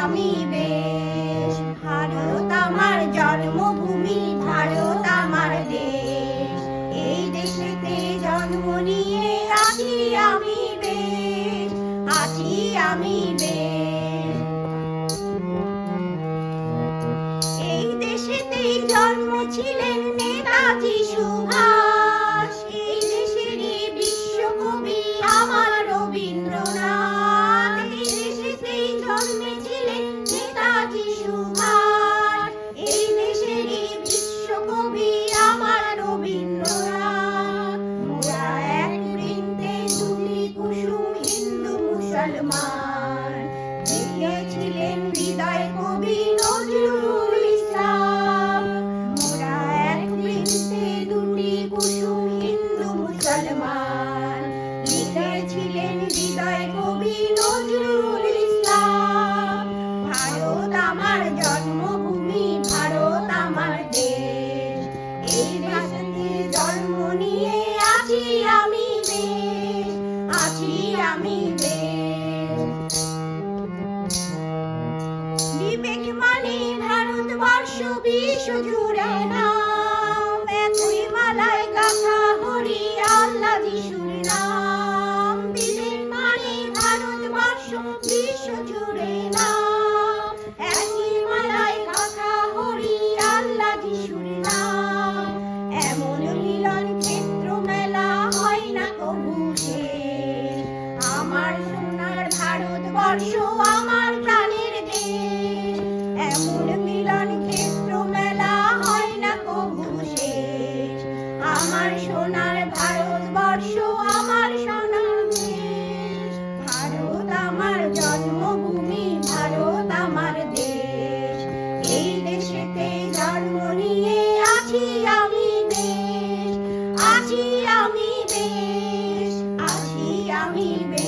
আমি বেশ। ভারত আমার জন্মভূমি, ভারত আমার দেশ। এই দেশেতে জন্ম নিয়ে আছি আমি বেশ। আছি আমি বেশ। এই দেশেতেই জন্ম ছিলেন নেতাজি সুভাষ। মুসলমান লিখেছিলেন হৃদয় কবি নজরুল ইসলাম। মোরা এক বৃন্তে দুটি কুসুম হিন্দু জন্মভূমি, ভারত দেশ। এই দেশে জন্ম নিয়ে আমি বেশ আছি আমি বেশ বিবেক মানে ভারতবর্ষ বিশ্ব জুড়ে নাম। একই মালায় গাথা হরি আল্লাহ যিশুর বিশ্ব জুড়ে ভারতবর্ষ আমার প্রাণের দেশ এমন মিলন ক্ষেত্র মেলা হয় না কবু শেষ। আমার সোনার আমার সোনার দেশ ভারত আমার জন্মভূমি, ভারত আমার দেশ। এই দেশেতে জন্ম নিয়ে আছি আমি বেশ আছি আমি বেশ আছি আমি বেশ